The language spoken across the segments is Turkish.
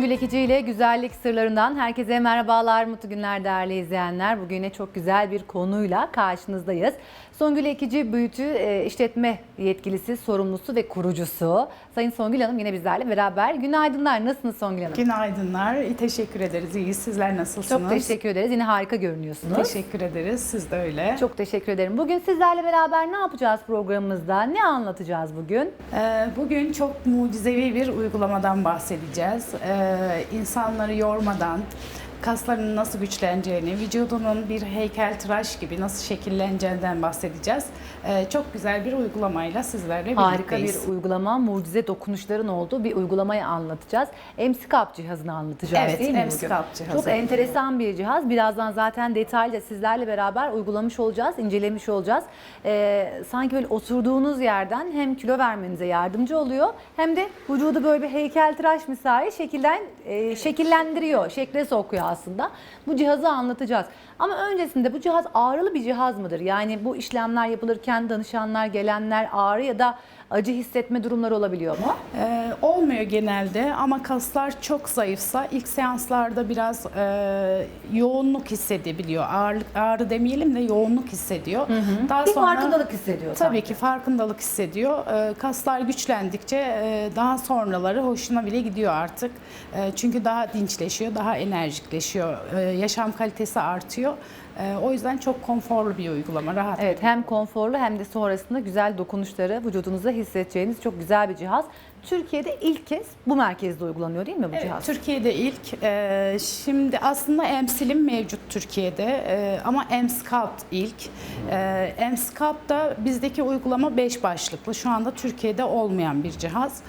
Gül Ekici ile güzellik sırlarından herkese merhabalar, mutlu günler değerli izleyenler. Bugün yine çok güzel bir konuyla karşınızdayız. Songül Ekici Büyütü e, işletme yetkilisi, sorumlusu ve kurucusu. Sayın Songül Hanım yine bizlerle beraber. Günaydınlar, nasılsınız Songül Hanım? Günaydınlar. Teşekkür ederiz. İyi. Sizler nasılsınız? Çok teşekkür ederiz. Yine harika görünüyorsunuz. Teşekkür ederiz. Siz de öyle. Çok teşekkür ederim. Bugün sizlerle beraber ne yapacağız programımızda? Ne anlatacağız bugün? Ee, Bugün çok mucizevi bir uygulamadan bahsedeceğiz. Ee, insanları yormadan kaslarının nasıl güçleneceğini, vücudunun bir heykeltıraş gibi nasıl şekilleneceğinden bahsedeceğiz. Ee, Çok güzel bir uygulamayla sizlerle Harika birlikteyiz. bir uygulama, mucize dokunuşların olduğu bir uygulamayı anlatacağız. MSCAP cihazını anlatacağız Evet, değil mi MSCAP bugün? cihazı. Çok enteresan bir cihaz. Birazdan zaten detaylı sizlerle beraber uygulamış olacağız, incelemiş olacağız. Ee, sanki böyle oturduğunuz yerden hem kilo vermenize yardımcı oluyor hem de vücudu böyle bir heykeltıraş misali şekillen, e, şekillendiriyor, şekle sokuyor aslında. Bu cihazı anlatacağız. Ama öncesinde bu cihaz ağrılı bir cihaz mıdır? Yani bu işlemler yapılırken danışanlar, gelenler ağrı ya da acı hissetme durumları olabiliyor mu? Ee, olmuyor genelde ama kaslar çok zayıfsa ilk seanslarda biraz e, yoğunluk hissedebiliyor. Ağırlık, ağrı demeyelim de yoğunluk hissediyor. Daha Bir farkındalık hissediyor. Tabii sanki. ki farkındalık hissediyor. Ee, kaslar güçlendikçe e, daha sonraları hoşuna bile gidiyor artık. E, çünkü daha dinçleşiyor, daha enerjikleşiyor. E, yaşam kalitesi artıyor. E, o yüzden çok konforlu bir uygulama, rahat. Evet hem konforlu hem de sonrasında güzel dokunuşları vücudunuza hissedeceğiniz çok güzel bir cihaz. Türkiye'de ilk kez bu merkezde uygulanıyor değil mi bu Evet, cihaz? Türkiye'de ilk. e, şimdi aslında emsilim mevcut Türkiye'de e, ama emscalp ilk. E, emscalp da bizdeki uygulama 5 başlıklı. Şu anda Türkiye'de olmayan bir cihaz.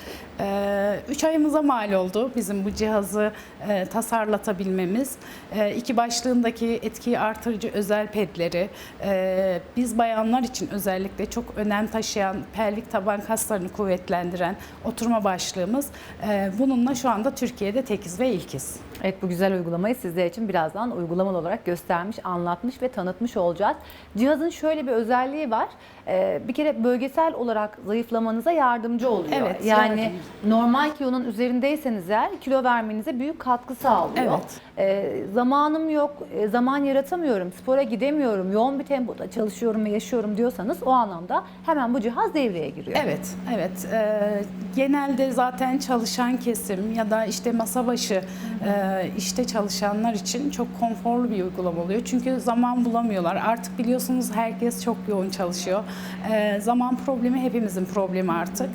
3 ayımıza mal oldu bizim bu cihazı e, tasarlatabilmemiz. E, iki başlığındaki etkiyi artırıcı özel pedleri, e, biz bayanlar için özellikle çok önem taşıyan pelvik taban kaslarını kuvvetlendiren oturma başlığımız. E, bununla şu anda Türkiye'de tekiz ve ilkiz. Evet bu güzel uygulamayı sizler için birazdan uygulamalı olarak göstermiş, anlatmış ve tanıtmış olacağız. Cihazın şöyle bir özelliği var. Ee, bir kere bölgesel olarak zayıflamanıza yardımcı oluyor. Evet, yani yardımcı. normal kilonun üzerindeyseniz eğer kilo vermenize büyük katkı sağlıyor. Evet. Ee, zamanım yok, e, zaman yaratamıyorum, spora gidemiyorum, yoğun bir tempoda çalışıyorum ve yaşıyorum diyorsanız o anlamda hemen bu cihaz devreye giriyor. Evet, evet. Ee, genelde zaten çalışan kesim ya da işte masa başı e, işte çalışanlar için çok konforlu bir uygulama oluyor. Çünkü zaman bulamıyorlar. Artık biliyorsunuz herkes çok yoğun çalışıyor. Ee, zaman problemi hepimizin problemi artık.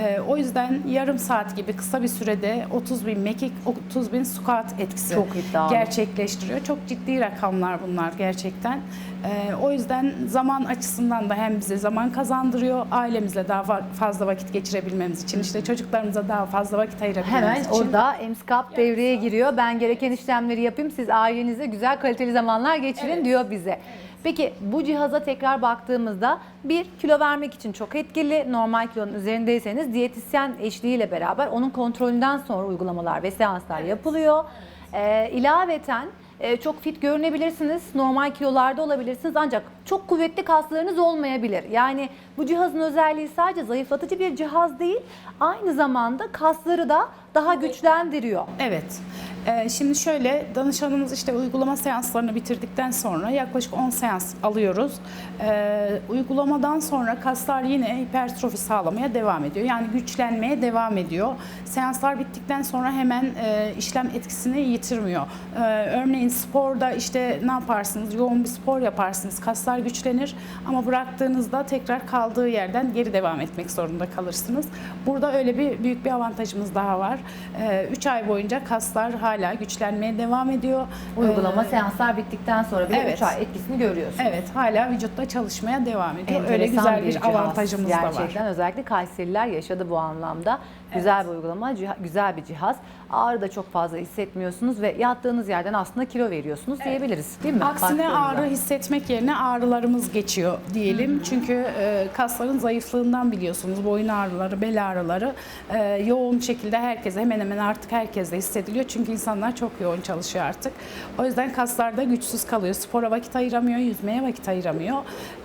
Ee, o yüzden yarım saat gibi kısa bir sürede 30 bin mekik, 30 bin squat etkisi Çok iddialı. gerçekleştiriyor. Çok ciddi rakamlar bunlar gerçekten. Ee, o yüzden zaman açısından da hem bize zaman kazandırıyor, ailemizle daha fa- fazla vakit geçirebilmemiz için, işte çocuklarımıza daha fazla vakit ayırabilmemiz Hemen için. orada MSCAP devreye giriyor. Ben gereken işlemleri yapayım. Siz ailenizle güzel kaliteli zamanlar geçirin diyor bize. Peki bu cihaza tekrar baktığımızda bir kilo vermek için çok etkili. Normal kilonun üzerindeyseniz diyetisyen eşliğiyle beraber onun kontrolünden sonra uygulamalar ve seanslar yapılıyor. Ee, ilaveten e, çok fit görünebilirsiniz, normal kilolarda olabilirsiniz ancak çok kuvvetli kaslarınız olmayabilir. Yani bu cihazın özelliği sadece zayıflatıcı bir cihaz değil, aynı zamanda kasları da daha güçlendiriyor. Evet. Ee, şimdi şöyle danışanımız işte uygulama seanslarını bitirdikten sonra yaklaşık 10 seans alıyoruz. Ee, uygulamadan sonra kaslar yine hipertrofi sağlamaya devam ediyor. Yani güçlenmeye devam ediyor. Seanslar bittikten sonra hemen e, işlem etkisini yitirmiyor. Ee, örneğin sporda işte ne yaparsınız? Yoğun bir spor yaparsınız. Kaslar güçlenir ama bıraktığınızda tekrar kaldığı yerden geri devam etmek zorunda kalırsınız. Burada öyle bir büyük bir avantajımız daha var. 3 ay boyunca kaslar hala güçlenmeye devam ediyor. Uygulama Ee, seanslar bittikten sonra bile evet. 3 ay etkisini görüyorsunuz. Evet, hala vücutta çalışmaya devam ediyor. Öyle güzel bir, cihaz. avantajımız da var. Gerçekten özellikle Kayseriler yaşadı bu anlamda. Güzel bir uygulama, güzel bir cihaz. Ağrı da çok fazla hissetmiyorsunuz ve yattığınız yerden aslında kilo veriyorsunuz diyebiliriz değil mi? Aksine ağrı hissetmek yerine ağrılarımız geçiyor diyelim. Çünkü e, kasların zayıflığından biliyorsunuz boyun ağrıları, bel ağrıları e, yoğun şekilde herkese hemen hemen artık herkeste hissediliyor. Çünkü insanlar çok yoğun çalışıyor artık. O yüzden kaslar da güçsüz kalıyor. Spora vakit ayıramıyor, yüzmeye vakit ayıramıyor.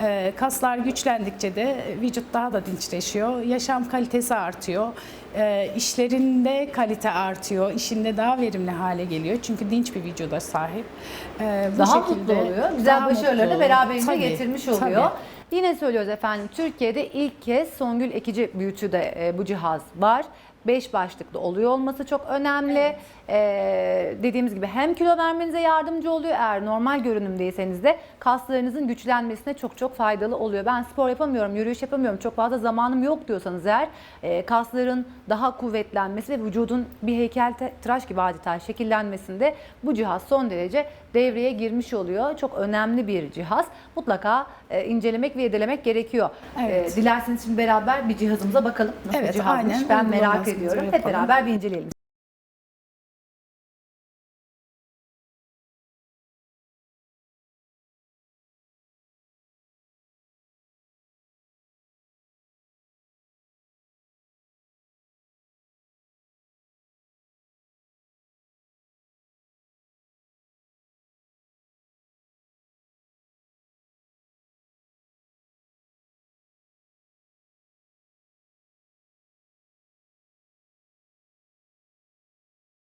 Ee, kaslar güçlendikçe de vücut daha da dinçleşiyor. Yaşam kalitesi artıyor. Ee, işlerinde kalite artıyor. İşinde daha verimli hale geliyor. Çünkü dinç bir vücuda sahip. Ee, bu Daha şekilde mutlu oluyor. Güzel başarıları da beraberinde Tabii, getirmiş tabii. oluyor. Yine söylüyoruz efendim Türkiye'de ilk kez Songül Ekici büyütüde e, bu cihaz var. 5 başlıklı oluyor olması çok önemli. Ee, dediğimiz gibi hem kilo vermenize yardımcı oluyor eğer normal görünümdeyseniz de kaslarınızın güçlenmesine çok çok faydalı oluyor. Ben spor yapamıyorum, yürüyüş yapamıyorum, çok fazla zamanım yok diyorsanız eğer e, kasların daha kuvvetlenmesi ve vücudun bir heykel tıraş gibi adeta şekillenmesinde bu cihaz son derece devreye girmiş oluyor. Çok önemli bir cihaz. Mutlaka e, incelemek ve irdelemek gerekiyor. Evet. E, dilerseniz şimdi beraber bir cihazımıza bakalım. Nasıl Evet, cihazmış aynen. ben merak ediyorum. Hep beraber bir inceleyelim.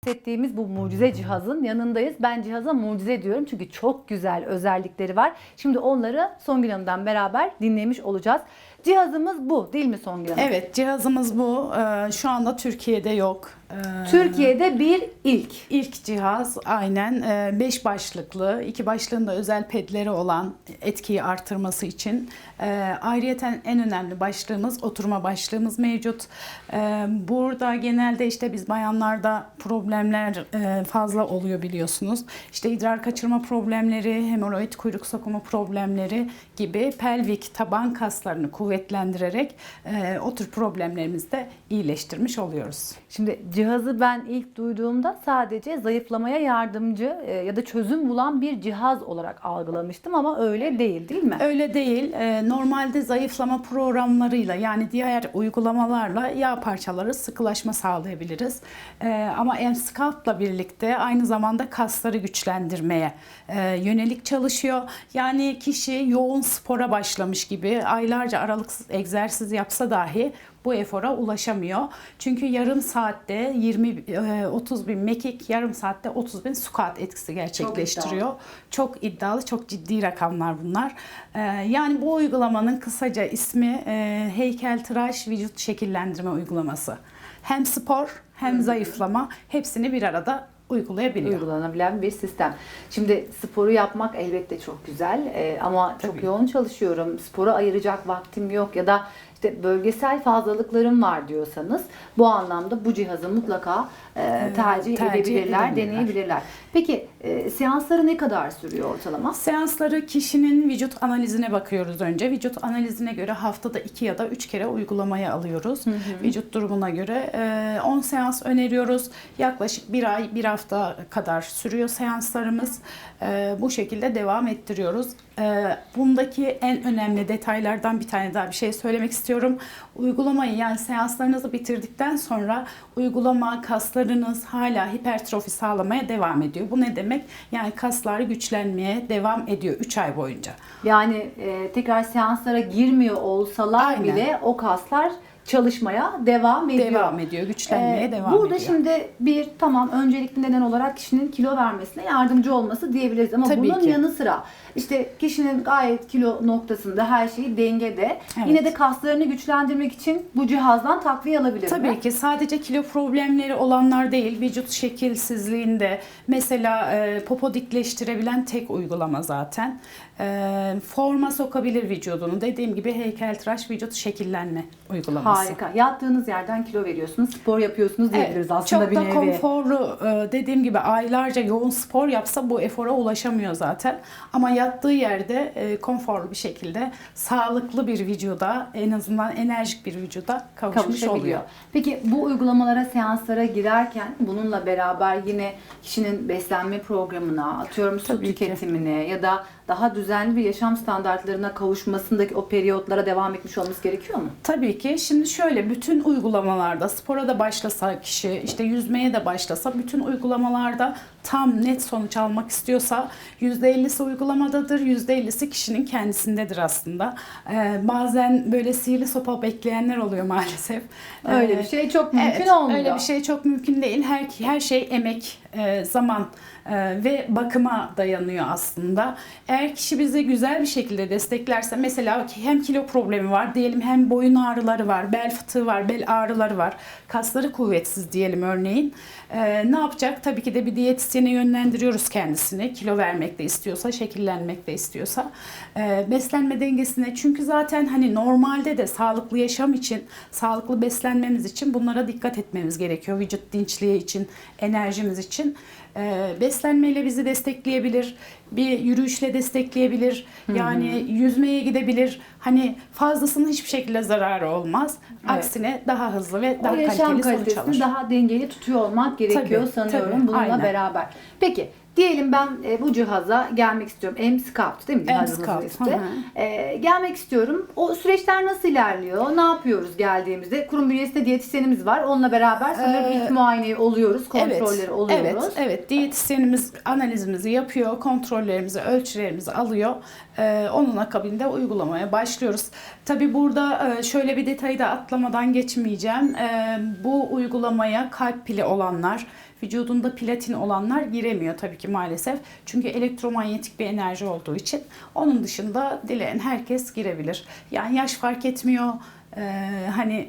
Bahsettiğimiz bu mucize cihazın yanındayız. Ben cihaza mucize diyorum çünkü çok güzel özellikleri var. Şimdi onları Songül Hanım'dan beraber dinlemiş olacağız. Cihazımız bu değil mi Songül Hanım? Evet cihazımız bu. Ee, Şu anda Türkiye'de yok. Ee, Türkiye'de bir ilk. İlk cihaz aynen 5 başlıklı, iki başlığında özel pedleri olan etkiyi artırması için. E, ayrıyeten en önemli başlığımız oturma başlığımız mevcut. E, burada genelde işte biz bayanlarda problemler e, fazla oluyor biliyorsunuz. İşte idrar kaçırma problemleri, hemoroid kuyruk sokumu problemleri gibi pelvik taban kaslarını kuvvetlendirerek e, o tür problemlerimizi de iyileştirmiş oluyoruz. Şimdi cihazı ben ilk duyduğumda sadece zayıflamaya yardımcı e, ya da çözüm bulan bir cihaz olarak algılamıştım ama öyle değil değil mi? Öyle değil. Ee, Normalde zayıflama programlarıyla yani diğer uygulamalarla yağ parçaları sıkılaşma sağlayabiliriz. Ee, Ama Emsculpt'la birlikte aynı zamanda kasları güçlendirmeye e, yönelik çalışıyor. Yani kişi yoğun spora başlamış gibi aylarca aralıksız egzersiz yapsa dahi bu efora ulaşamıyor. Çünkü yarım saatte 20 e, 30 bin mekik, yarım saatte 30 bin squat etkisi gerçekleştiriyor. Çok iddialı, çok ciddi rakamlar bunlar. Ee, yani bu uygulamanın kısaca ismi e, heykeltıraş vücut şekillendirme uygulaması. Hem spor hem zayıflama hepsini bir arada uygulayabiliyor. uygulanabilen bir sistem. Şimdi sporu yapmak elbette çok güzel e, ama çok Tabii. yoğun çalışıyorum, spora ayıracak vaktim yok ya da işte bölgesel fazlalıklarım var diyorsanız bu anlamda bu cihazı mutlaka e, tercih, tercih edebilirler, edebilirler. deneyebilirler. Peki e, seansları ne kadar sürüyor ortalama? Seansları kişinin vücut analizine bakıyoruz önce. Vücut analizine göre haftada 2 ya da 3 kere uygulamaya alıyoruz. Vücut durumuna göre e, 10 seans öneriyoruz. Yaklaşık bir ay, bir hafta kadar sürüyor seanslarımız. E, Bu şekilde devam ettiriyoruz. E, Bundaki en önemli detaylardan bir tane daha bir şey söylemek istiyorum. Uygulamayı yani seanslarınızı bitirdikten sonra uygulama kaslarınız hala hipertrofi sağlamaya devam ediyor. Bu ne demek? Yani kaslar güçlenmeye devam ediyor 3 ay boyunca. Yani e, tekrar seanslara girmiyor olsalar Aynen. bile o kaslar çalışmaya devam ediyor. Devam ediyor, güçlenmeye Ee, devam Burada ediyor. şimdi bir tamam öncelikli neden olarak kişinin kilo vermesine yardımcı olması diyebiliriz ama Tabii bunun ki. yanı sıra işte kişinin gayet kilo noktasında her şeyi dengede. Evet. Yine de kaslarını güçlendirmek için bu cihazdan takviye alabilir Tabii mi? ki sadece kilo problemleri olanlar değil, vücut şekilsizliğinde mesela e, popo dikleştirebilen tek uygulama zaten. E, forma sokabilir vücudunu. Dediğim gibi heykeltıraş vücut şekillenme uygulaması. Harika. Yattığınız yerden kilo veriyorsunuz, spor yapıyorsunuz diyebiliriz Evet, aslında çok bir da nevi. konforlu e, dediğim gibi aylarca yoğun spor yapsa bu efora ulaşamıyor zaten. Ama yattığı yerde e, konforlu bir şekilde sağlıklı bir vücuda en azından enerjik bir vücuda kavuşmuş oluyor. Peki bu uygulamalara, seanslara girerken bununla beraber yine kişinin beslenme programına, atıyorum su Tabii ki. tüketimine ya da daha düzenli bir yaşam standartlarına kavuşmasındaki o periyotlara devam etmiş olması gerekiyor mu? Tabii ki. Şimdi şöyle bütün uygulamalarda spora da başlasa kişi işte yüzmeye de başlasa bütün uygulamalarda tam net sonuç almak istiyorsa %50'si uygulamadadır, %50'si kişinin kendisindedir aslında. Ee, bazen böyle sihirli sopa bekleyenler oluyor maalesef. Öyle Ee, bir şey çok mümkün evet, olmuyor. Öyle bir şey çok mümkün değil. Her her şey emek, e, zaman e, ve bakıma dayanıyor aslında. Eğer kişi bizi güzel bir şekilde desteklerse mesela hem kilo problemi var diyelim hem boyun ağrıları var, bel fıtığı var, bel ağrıları var. Kasları kuvvetsiz diyelim örneğin. E, ne yapacak? Tabii ki de bir diyetisyene yönlendiriyoruz kendisini. Kilo vermek de istiyorsa, şekillenmek de istiyorsa. E, beslenme dengesine çünkü zaten hani normalde de sağlıklı yaşam için, sağlıklı beslenmemiz için bunlara dikkat etmemiz gerekiyor. Vücut dinçliği için, enerjimiz için. E, beslenmeyle bizi destekleyebilir, bir yürüyüşle destekleyebilir, yani yüzmeye gidebilir. Hani fazlasının hiçbir şekilde zararı olmaz. Aksine daha hızlı ve daha o yaşam kaliteli sonuç kalitesini alır. daha dengeli tutuyor olmak gerekiyor Tabii, sanıyorum tabii, bununla aynen. beraber. Peki diyelim ben e, bu cihaza gelmek istiyorum. M Scout değil mi cihazımızın ismi? E, gelmek istiyorum. O süreçler nasıl ilerliyor? Ne yapıyoruz geldiğimizde? Kurum bünyesinde diyetisyenimiz var. Onunla beraber sanıyorum Ee, ilk muayeneyi oluyoruz, kontrolleri evet, oluyoruz. Evet, evet. Diyetisyenimiz analizimizi yapıyor, kontrollerimizi, ölçülerimizi alıyor. Ee, onun akabinde uygulamaya başlıyoruz. Tabii burada e, şöyle bir detayı da atlamadan geçmeyeceğim. Ee, bu uygulamaya kalp pili olanlar, vücudunda platin olanlar giremiyor tabii ki maalesef. Çünkü elektromanyetik bir enerji olduğu için. Onun dışında dileyen herkes girebilir. Yani yaş fark etmiyor. Ee, hani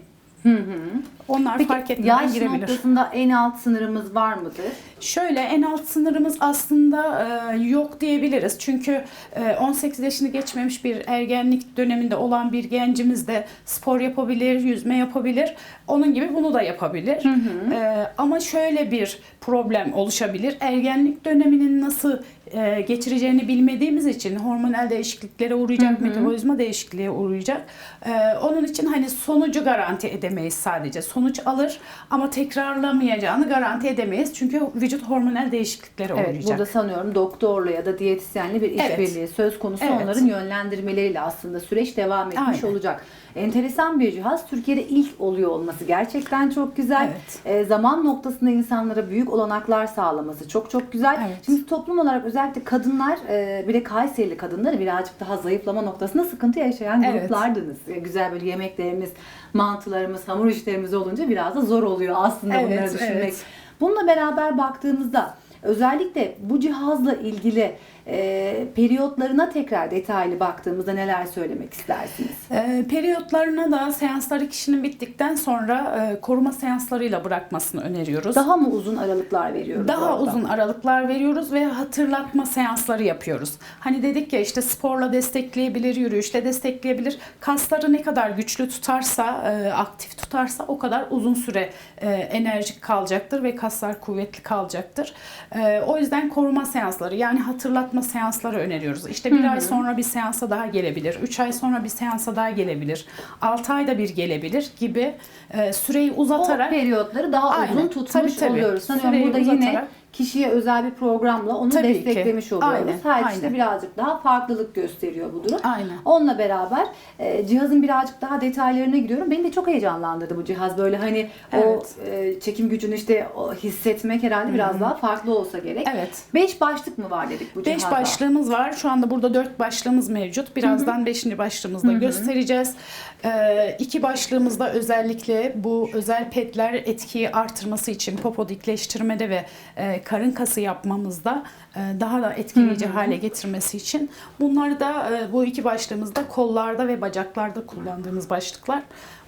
onlar Peki fark etmeden yaş girebilir. noktasında en alt sınırımız var mıdır? Şöyle en alt sınırımız aslında e, yok diyebiliriz. Çünkü e, 18 yaşını geçmemiş bir ergenlik döneminde olan bir gencimiz de spor yapabilir, yüzme yapabilir. Onun gibi bunu da yapabilir. E, ama şöyle bir problem oluşabilir. Ergenlik döneminin nasıl e, geçireceğini bilmediğimiz için hormonal değişikliklere uğrayacak, metabolizma değişikliğe uğrayacak. E, onun için hani sonucu garanti edemeyiz sadece. Sonuç alır ama tekrarlamayacağını garanti edemeyiz. Çünkü vücut hormonal değişikliklere Evet, uğrayacak. burada sanıyorum doktorla ya da diyetisyenle bir Evet. işbirliği söz konusu. Evet. Onların yönlendirmeleriyle aslında süreç devam etmiş Aynen. olacak. Enteresan bir cihaz. Türkiye'de ilk oluyor olması gerçekten çok güzel. Evet. Ee, zaman noktasında insanlara büyük olanaklar sağlaması çok çok güzel. Evet. Şimdi toplum olarak özellikle kadınlar, e, bir de Kayserili kadınları birazcık daha zayıflama noktasında sıkıntı yaşayan Evet. gruplardınız. E, Güzel böyle yemeklerimiz, mantılarımız, hamur işlerimiz olunca biraz da zor oluyor aslında Evet, bunları düşünmek. evet. Bununla beraber baktığımızda özellikle bu cihazla ilgili e, periyotlarına tekrar detaylı baktığımızda neler söylemek istersiniz? E, periyotlarına da seansları kişinin bittikten sonra e, koruma seanslarıyla bırakmasını öneriyoruz. Daha mı uzun aralıklar veriyoruz? Daha orada? uzun aralıklar veriyoruz ve hatırlatma seansları yapıyoruz. Hani dedik ya işte sporla destekleyebilir, yürüyüşle destekleyebilir. Kasları ne kadar güçlü tutarsa, e, aktif tutarsa o kadar uzun süre e, enerjik kalacaktır ve kaslar kuvvetli kalacaktır. E, o yüzden koruma seansları yani hatırlatma seansları öneriyoruz. İşte bir ay sonra bir seansa daha gelebilir, 3 ay sonra bir seansa daha gelebilir, 6 ayda bir gelebilir gibi e, süreyi o uzatarak periyotları daha Aynen. uzun tutmuş Tabii, tabii. oluyoruz. Sanıyorum Süreyi burada yine uzatarak. Kişiye özel bir programla onu Tabii ki. desteklemiş oluyoruz. Aynen, Her işte aynen. birazcık daha farklılık gösteriyor bu durum. Aynen. Onunla beraber e, cihazın birazcık daha detaylarına giriyorum. Beni de çok heyecanlandırdı bu cihaz. Böyle hani Evet. o e, çekim gücünü işte o hissetmek herhalde biraz daha farklı olsa gerek. Evet. Beş başlık mı var dedik bu Beş cihazda? başlığımız var. Şu anda burada dört başlığımız mevcut. Birazdan beşinci başlığımızda göstereceğiz. Ee, iki başlığımızda özellikle bu özel pedler etkiyi artırması için popo dikleştirmede ve e, karın kası yapmamızda e, daha da etkileyici hale getirmesi için. Bunları da e, bu iki başlığımızda kollarda ve bacaklarda kullandığımız başlıklar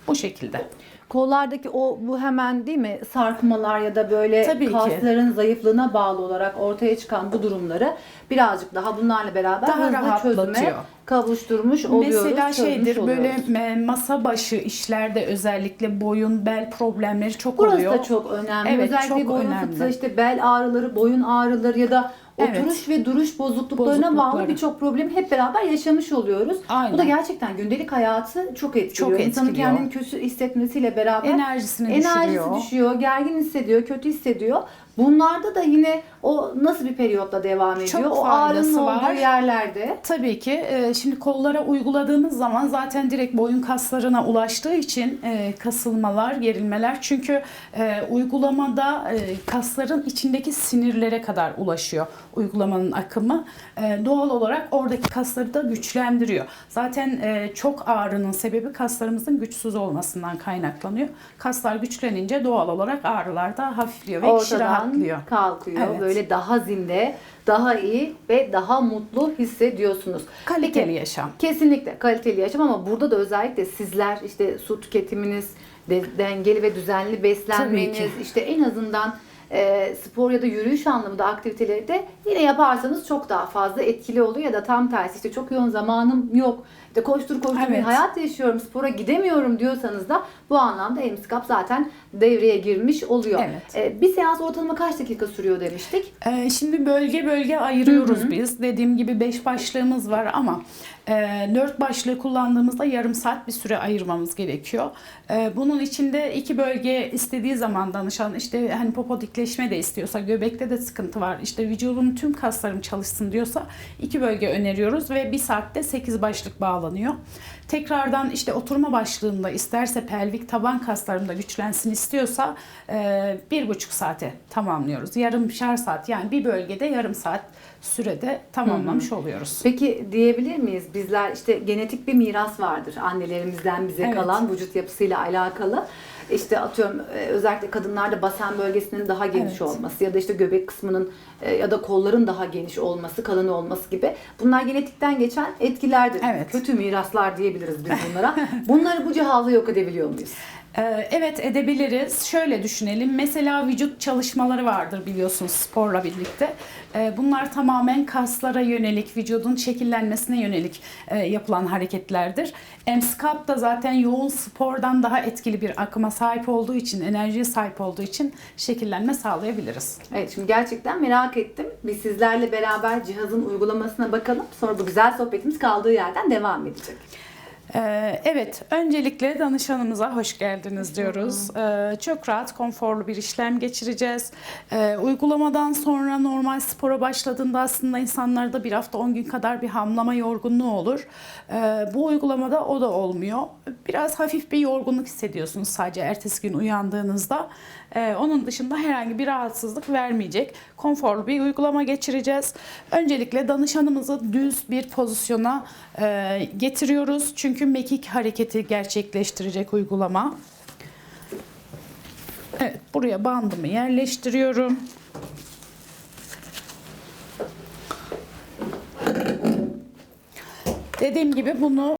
bu şekilde. Kollardaki o bu hemen değil mi sarkmalar ya da böyle Tabii ki. kasların zayıflığına bağlı olarak ortaya çıkan bu durumları birazcık daha bunlarla beraber Daha hızlı çözüme kavuşturmuş oluyoruz. Mesela şeydir böyle oluyoruz. e, masa başı işlerde özellikle boyun bel problemleri çok Burası oluyor. da çok önemli. Evet, Özellikle çok boyun önemli. fıtığı, işte bel ağrıları, boyun ağrıları ya da Evet. oturuş ve duruş bozukluklarına bağlı birçok problemi hep beraber yaşamış oluyoruz. Aynen. Bu da gerçekten gündelik hayatı çok etkiliyor. Çok İnsanın etkiliyor. kendini kötü hissetmesiyle beraber Enerjisini enerjisi düşürüyor. düşüyor, gergin hissediyor, kötü hissediyor. Bunlarda da yine o nasıl bir periyotta devam ediyor? Çok o ağrının faydası olduğu var. yerlerde. Tabii ki. e, Şimdi kollara uyguladığımız zaman zaten direkt boyun kaslarına ulaştığı için e, kasılmalar, gerilmeler. Çünkü e, uygulamada e, kasların içindeki sinirlere kadar ulaşıyor uygulamanın akımı. E, Doğal olarak oradaki kasları da güçlendiriyor. Zaten e, çok ağrının sebebi kaslarımızın güçsüz olmasından kaynaklanıyor. Kaslar güçlenince doğal olarak ağrılar da hafifliyor ve kişi rahatlıyor. Ortadan kalkıyor. Evet. Böyle daha zinde, daha iyi ve daha mutlu hissediyorsunuz. Kaliteli Peki, yaşam. Kesinlikle kaliteli yaşam ama burada da özellikle sizler işte su tüketiminiz, de, dengeli ve düzenli beslenmeniz, işte en azından e, spor ya da yürüyüş anlamında aktiviteleri de yine yaparsanız çok daha fazla etkili oluyor ya da tam tersi işte çok yoğun zamanım yok. İşte koştur koştur bir Evet. hayat yaşıyorum, spora gidemiyorum diyorsanız da bu anlamda Emskap zaten devreye girmiş oluyor. Evet. E, bir seans ortalama kaç dakika sürüyor demiştik? Ee, Şimdi bölge bölge ayırıyoruz biz. Dediğim gibi 5 başlığımız var ama 4 başlığı kullandığımızda yarım saat bir süre ayırmamız gerekiyor. Ee, Bunun içinde iki bölge istediği zaman danışan işte hani popo dikleşme de istiyorsa göbekte de sıkıntı var. işte vücudun tüm kaslarım çalışsın diyorsa iki bölge öneriyoruz ve bir saatte 8 başlık bağlanıyor. Tekrardan işte oturma başlığında isterse pelvik taban kaslarımda güçlensin istiyorsa e, bir buçuk saate tamamlıyoruz. Yarımşar saat yani bir bölgede yarım saat sürede tamamlamış oluyoruz. Peki diyebilir miyiz bizler işte genetik bir miras vardır annelerimizden bize Evet. kalan vücut yapısıyla alakalı. İşte atıyorum e, özellikle kadınlarda basen bölgesinin daha geniş Evet. olması ya da işte göbek kısmının e, ya da kolların daha geniş olması, kalın olması gibi. Bunlar genetikten geçen etkilerdir. Evet. Kötü miraslar diyebiliriz biz bunlara. Bunları bu cihazla yok edebiliyor muyuz? Ee, Evet edebiliriz. Şöyle düşünelim. Mesela vücut çalışmaları vardır biliyorsunuz sporla birlikte. Ee, Bunlar tamamen kaslara yönelik, vücudun şekillenmesine yönelik e, yapılan hareketlerdir. Emskap da zaten yoğun spordan daha etkili bir akıma sahip olduğu için, enerjiye sahip olduğu için şekillenme sağlayabiliriz. Evet şimdi gerçekten merak ettim. Biz sizlerle beraber cihazın uygulamasına bakalım. Sonra bu güzel sohbetimiz kaldığı yerden devam edecek. Ee, Evet, öncelikle danışanımıza hoş geldiniz diyoruz. Ee, Çok rahat, konforlu bir işlem geçireceğiz. Ee, Uygulamadan sonra normal spora başladığında aslında insanlarda bir hafta 10 gün kadar bir hamlama yorgunluğu olur. Ee, Bu uygulamada o da olmuyor. Biraz hafif bir yorgunluk hissediyorsunuz sadece ertesi gün uyandığınızda. Ee, Onun dışında herhangi bir rahatsızlık vermeyecek. Konforlu bir uygulama geçireceğiz. Öncelikle danışanımızı düz bir pozisyona e, getiriyoruz. Çünkü mekik hareketi gerçekleştirecek uygulama. Evet, buraya bandımı yerleştiriyorum. Dediğim gibi bunu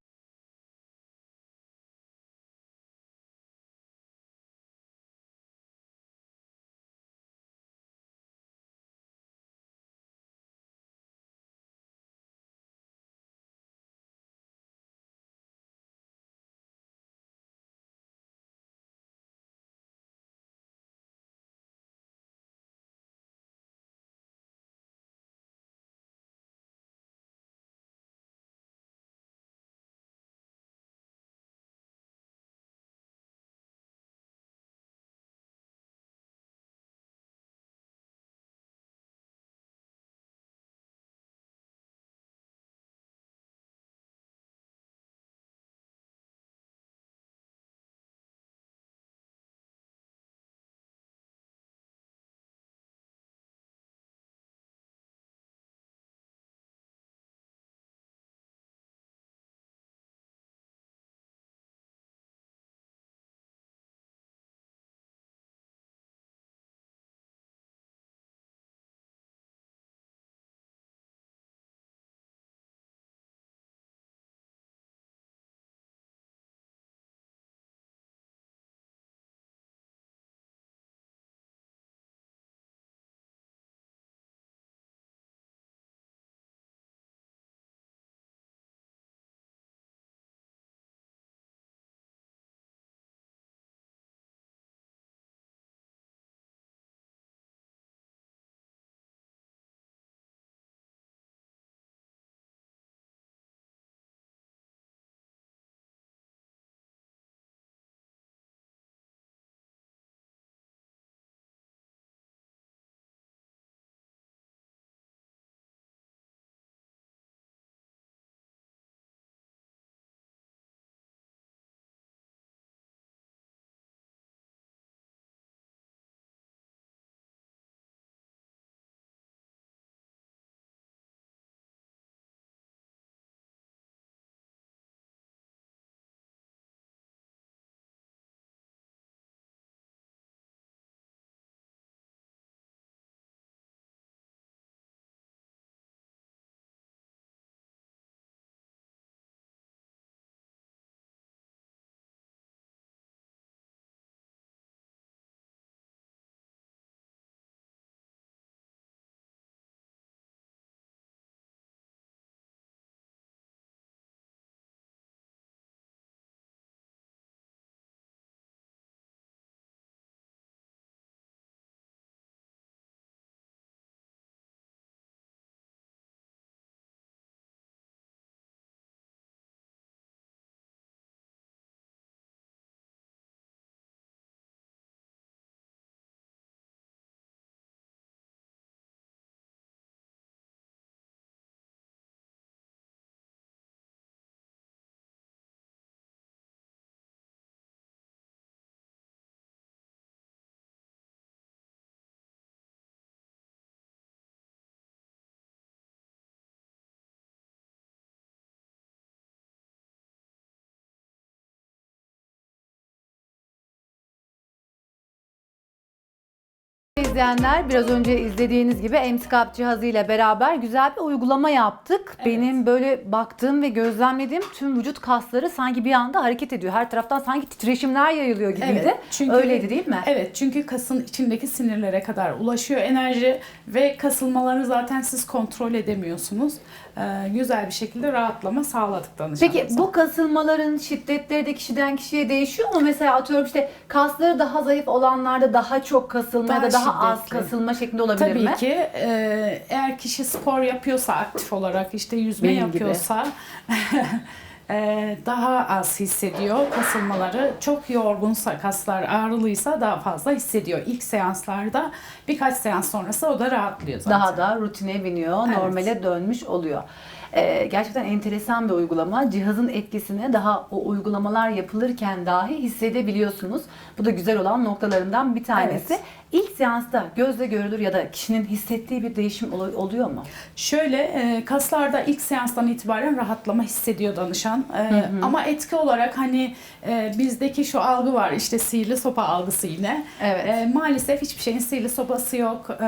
izleyenler biraz önce izlediğiniz gibi Emskap cihazı ile beraber güzel bir uygulama yaptık. Benim böyle baktığım ve gözlemlediğim tüm vücut kasları sanki bir anda hareket ediyor. Her taraftan sanki titreşimler yayılıyor gibiydi. Öyleydi değil mi? Evet çünkü kasın içindeki sinirlere kadar ulaşıyor enerji ve kasılmaları zaten siz kontrol edemiyorsunuz. Ee, güzel bir şekilde rahatlama sağladık danışanımıza. Peki bu kasılmaların şiddetleri de kişiden kişiye değişiyor mu? Mesela atıyorum işte kasları daha zayıf olanlarda daha çok kasılma ya da Daha daha az şiddetli. kasılma şeklinde olabilir Tabii mi? ki e, eğer kişi spor yapıyorsa aktif olarak işte yüzme Benim yapıyorsa e, daha az hissediyor kasılmaları. Çok yorgunsa kaslar ağrılıysa daha fazla hissediyor. İlk seanslarda birkaç seans sonrası o da rahatlıyor zaten. Daha da rutine biniyor, Evet. normale dönmüş oluyor. Ee, gerçekten enteresan bir uygulama. Cihazın etkisini daha o uygulamalar yapılırken dahi hissedebiliyorsunuz. Bu da güzel olan noktalarından bir tanesi. Evet. İlk seansta gözle görülür ya da kişinin hissettiği bir değişim ol- oluyor mu? Şöyle e, kaslarda ilk seanstan itibaren rahatlama hissediyor danışan. E, ama etki olarak hani e, bizdeki şu algı var işte sihirli sopa algısı yine. Evet. E, maalesef hiçbir şeyin sihirli sopası yok. E,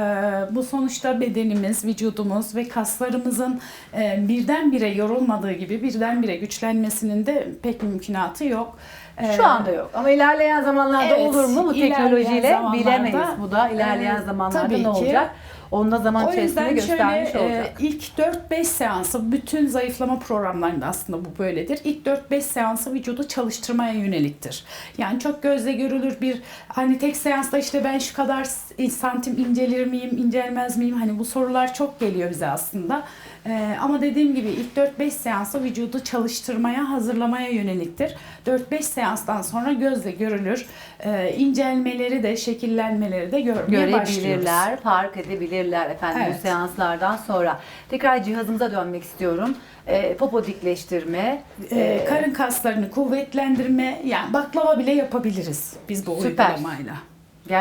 bu sonuçta bedenimiz, vücudumuz ve kaslarımızın e, birdenbire yorulmadığı gibi birdenbire güçlenmesinin de pek mümkünatı yok. E, Şu anda yok ama ilerleyen zamanlarda Evet, olur mu bu teknolojiyle bilemeyiz. Bu da ilerleyen e, zamanlarda ne olacak? Onda zaman O içerisinde yüzden şöyle göstermiş olacak. e, ilk 4-5 seansı bütün zayıflama programlarında aslında bu böyledir. İlk 4-5 seansı vücudu çalıştırmaya yöneliktir. Yani çok gözle görülür bir hani tek seansta işte ben şu kadar santim incelir miyim, incelmez miyim? Hani bu sorular çok geliyor bize aslında. E, ama dediğim gibi ilk 4-5 seansı vücudu çalıştırmaya, hazırlamaya yöneliktir. 4-5 seanstan sonra gözle görülür. E, incelmeleri de, şekillenmeleri de görmeye görebilirler, fark edebilirler efendim Evet. bu seanslardan sonra. Tekrar cihazımıza dönmek istiyorum. Ee, popo dikleştirme. Ee, ee, karın kaslarını kuvvetlendirme yani baklava bile yapabiliriz biz bu Süper. uygulamayla.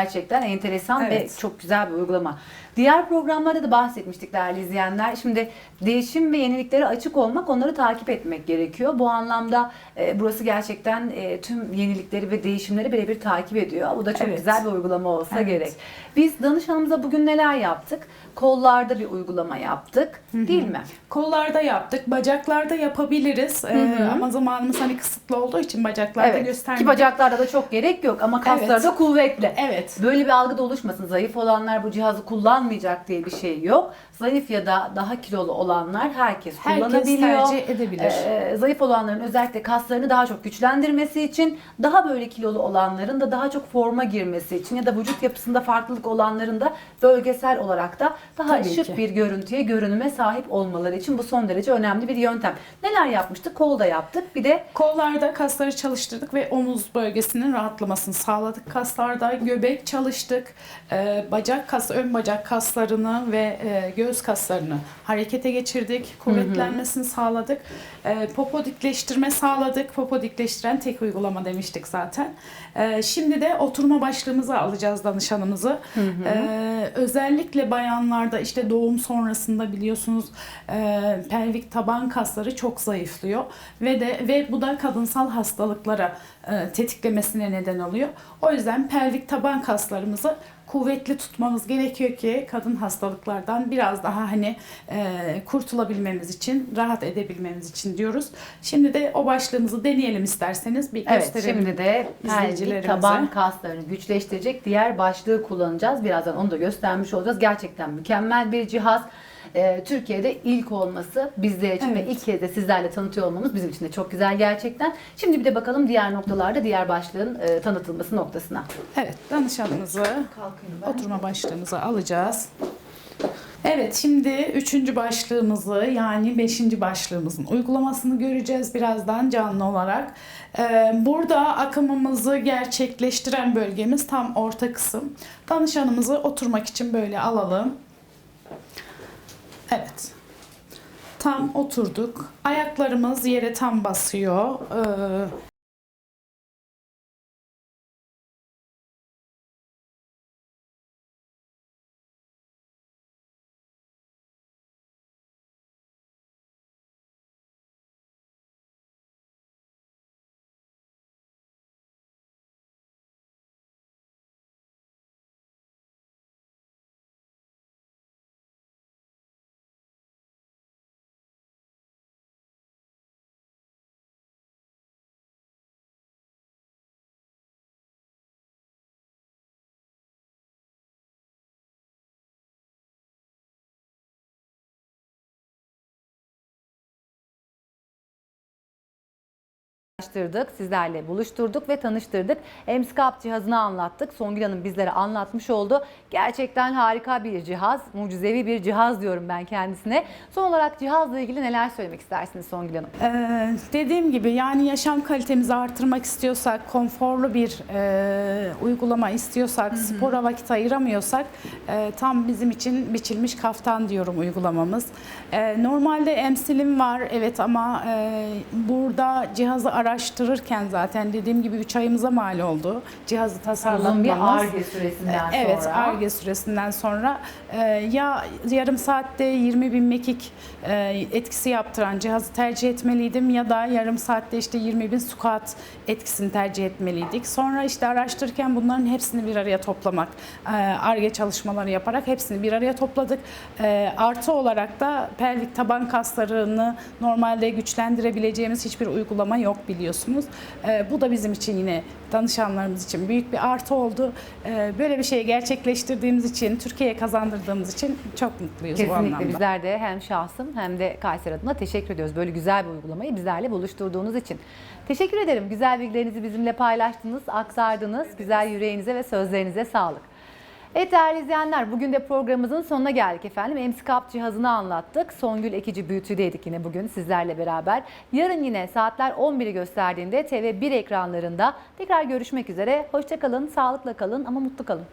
Gerçekten enteresan Evet. ve çok güzel bir uygulama. Diğer programlarda da bahsetmiştik değerli izleyenler. Şimdi değişim ve yeniliklere açık olmak, onları takip etmek gerekiyor. Bu anlamda e, burası gerçekten e, tüm yenilikleri ve değişimleri birebir takip ediyor. Bu da çok Evet. güzel bir uygulama olsa Evet. gerek. Biz danışanımıza bugün neler yaptık? Kollarda bir uygulama yaptık, değil mi? Kollarda yaptık, bacaklarda yapabiliriz Ee, ama zamanımız hani kısıtlı olduğu için bacaklarda Evet. Ki göstermedik. bacaklarda da çok gerek yok ama kaslarda Evet. kuvvetli. Evet. Böyle bir algı da oluşmasın. Zayıf olanlar bu cihazı kullanmayacak diye bir şey yok. Zayıf ya da daha kilolu olanlar herkes, Herkes kullanabiliyor. tercih edebilir. Ee, zayıf olanların özellikle kaslarını daha çok güçlendirmesi için, daha böyle kilolu olanların da daha çok forma girmesi için ya da vücut yapısında farklılık olanların da bölgesel olarak da daha Tabii şık ki. bir görüntüye, görünüme sahip olmaları için bu son derece önemli bir yöntem. Neler yapmıştık? Kolda yaptık. Bir de Kollarda kasları çalıştırdık ve omuz bölgesinin rahatlamasını sağladık. Kaslarda göbek çalıştık. Ee, bacak kas, ön bacak kaslarını ve e, göğüs kaslarını harekete geçirdik. Kuvvetlenmesini sağladık. Ee, popo dikleştirme sağladık. Popo dikleştiren tek uygulama demiştik zaten. Ee, şimdi de oturma başlığımızı alacağız danışanımızı. Ee, özellikle bayanlarda işte doğum sonrasında biliyorsunuz e, pelvik taban kasları çok zayıflıyor ve de ve bu da kadınsal hastalıklara e, tetiklemesine neden oluyor. O yüzden pelvik taban kaslarımızı kuvvetli tutmamız gerekiyor ki kadın hastalıklardan biraz daha hani e, kurtulabilmemiz için, rahat edebilmemiz için diyoruz. Şimdi de o başlığımızı deneyelim isterseniz bir Evet gösterelim. şimdi de pelvik izleyicilerimize. taban kaslarını güçleştirecek diğer başlığı kullanacağız. Birazdan onu da göstermiş olacağız. Gerçekten mükemmel bir cihaz. Ee, Türkiye'de ilk olması bizler için ve Evet. ilk kez de sizlerle tanıtıyor olmamız bizim için de çok güzel gerçekten. Şimdi bir de bakalım diğer noktalarda diğer başlığın e, tanıtılması noktasına. Evet, danışanımızı oturma başlığımızı alacağız. Evet, şimdi üçüncü başlığımızı yani beşinci başlığımızın uygulamasını göreceğiz birazdan canlı olarak. Ee, burada akımımızı gerçekleştiren bölgemiz tam orta kısım. Danışanımızı oturmak için böyle alalım. Evet. Tam oturduk. Ayaklarımız yere tam basıyor. Ee, araştırdık, sizlerle buluşturduk ve tanıştırdık. Emskap cihazını anlattık. Songül Hanım bizlere anlatmış oldu. Gerçekten harika bir cihaz, mucizevi bir cihaz diyorum ben kendisine. Son olarak cihazla ilgili neler söylemek istersiniz Songül Hanım? Ee, dediğim gibi yani yaşam kalitemizi artırmak istiyorsak, konforlu bir e, uygulama istiyorsak, spora vakit ayıramıyorsak e, tam bizim için biçilmiş kaftan diyorum uygulamamız. E, normalde emsilim var evet ama e, burada cihazı araştırırken zaten dediğim gibi 3 ayımıza mal oldu. Cihazı Uzun tasarlamamız. bir ARGE süresinden Evet, sonra. ARGE süresinden sonra e, ya yarım saatte 20 bin mekik e, etkisi yaptıran cihazı tercih etmeliydim ya da yarım saatte işte 20 bin squat etkisini tercih etmeliydik. Sonra işte araştırırken bunların hepsini bir araya toplamak, e, ARGE çalışmaları yaparak hepsini bir araya topladık. E, Artı olarak da pelvik taban kaslarını normalde güçlendirebileceğimiz hiçbir uygulama yok biliyorsunuz. E, Bu da bizim için yine danışanlarımız için büyük bir artı oldu. E, Böyle bir şeyi gerçekleştirdiğimiz için, Türkiye'ye kazandırdığımız için çok mutluyuz bu Kesinlikle anlamda. bizler de hem şahsım hem de Kayseri adına teşekkür ediyoruz. Böyle güzel bir uygulamayı bizlerle buluşturduğunuz için. Teşekkür ederim. Güzel bilgilerinizi bizimle paylaştınız, aktardınız. Güzel yüreğinize ve sözlerinize sağlık. Evet değerli izleyenler bugün de programımızın sonuna geldik efendim. Emskap cihazını anlattık. Songül Ekici Büyütü'deydik yine bugün sizlerle beraber. Yarın yine saatler 11'i gösterdiğinde TV1 ekranlarında tekrar görüşmek üzere. Hoşçakalın, sağlıkla kalın ama mutlu kalın.